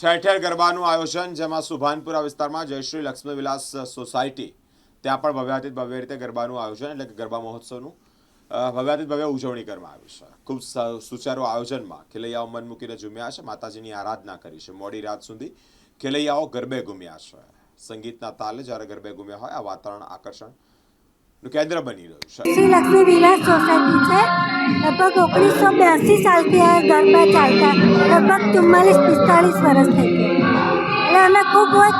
ઠેર ઠેર ગરબાનું આયોજન, જેમાં સુભાનપુરા વિસ્તારમાં જયશ્રી લક્ષ્મી વિલાસ સોસાયટી, ત્યાં પણ ભવ્યાતીત ભવ્ય રીતે ગરબાનું આયોજન એટલે કે ગરબા મહોત્સવનું ભવ્યાતીત ભવ્ય ઉજવણી કરવામાં આવી છે. ખૂબ સુચારુ આયોજનમાં ખેલૈયાઓ મન મૂકીને ઝૂમ્યા છે, માતાજીની આરાધના કરી છે. મોડી રાત સુધી ખેલૈયાઓ ગરબે ઘૂમ્યા છે. સંગીતના તાલે જ્યારે ગરબે ઘૂમ્યા હોય, આ વાતાવરણ આકર્ષણનું કેન્દ્ર બની રહ્યું છે શ્રી લક્ષ્મી વિલાસ સોસાયટી છે લગભગ ઓગણીસો બ્યાસી સાલથી આ ગરબા ચાલતા લગભગ ચુમ્માલીસ પિસ્તાળીસ વર્ષ થઈ ગયા એટલે અમે ખૂબ જ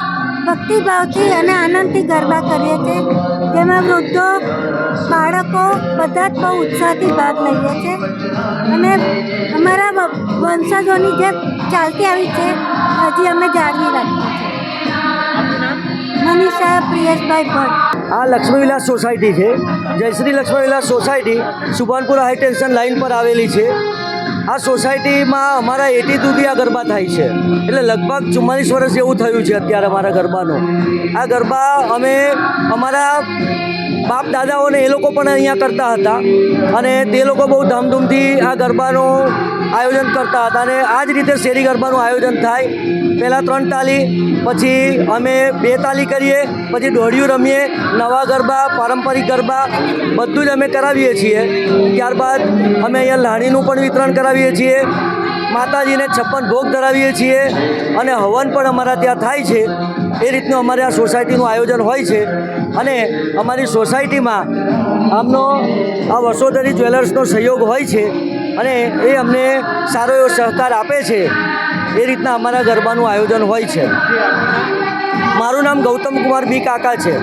ભક્તિભાવથી અને આનંદથી ગરબા કરીએ છીએ જેમાં વૃદ્ધો બાળકો બધા જ બહુ ઉત્સાહથી ભાગ લઈએ છીએ અને અમારા વંશજોની જે ચાલતી આવી છે હજી અમે જાળવી રાખીએ છીએ મનીષા પ્રિયેશભાઈ ભટ્ટ આ લક્ષ્મી વિલાસ સોસાયટી છે. Jayshree Laxmi Vilas society, Subhanpura high tension line પર આવેલી છે. આ સોસાયટીમાં અમારા એટી સુધી આ ગરબા થાય છે. એટલે લગભગ ચુમ્માલીસ વર્ષ જેવું થયું છે અત્યારે અમારા ગરબાનું. આ ગરબા અમે અમારા બાપ દાદાઓને એ લોકો પણ અહીંયા કરતા હતા. અને તે લોકો બહુ ધામધૂમથી આ ગરબાનું આયોજન કરતા હતા અને આ જ રીતે શેરી ગરબાનું આયોજન થાય. પહેલાં ત્રણ તાલી, પછી અમે બે તાલી કરીએ, પછી દોઢિયું રમીએ. નવા ગરબા, પારંપરિક ગરબા બધું જ અમે કરાવીએ છીએ. ત્યારબાદ અમે અહીંયા લાણીનું પણ વિતરણ કરાવીએ છીએ. માતાજીને છપ્પન ભોગ ધરાવીએ છીએ અને હવન પણ અમારા ત્યાં થાય છે. એ રીતનું અમારે આ સોસાયટીનું આયોજન હોય છે. અને અમારી સોસાયટીમાં આમનો આ વર્ષોધરી જ્વેલર્સનો સહયોગ હોય છે અને એ અમને સારો એવો સહકાર આપે છે. એ રીતના અમારા ગરબાનું આયોજન હોય છે. મારું નામ ગૌતમ કુમાર બી કાકા છે.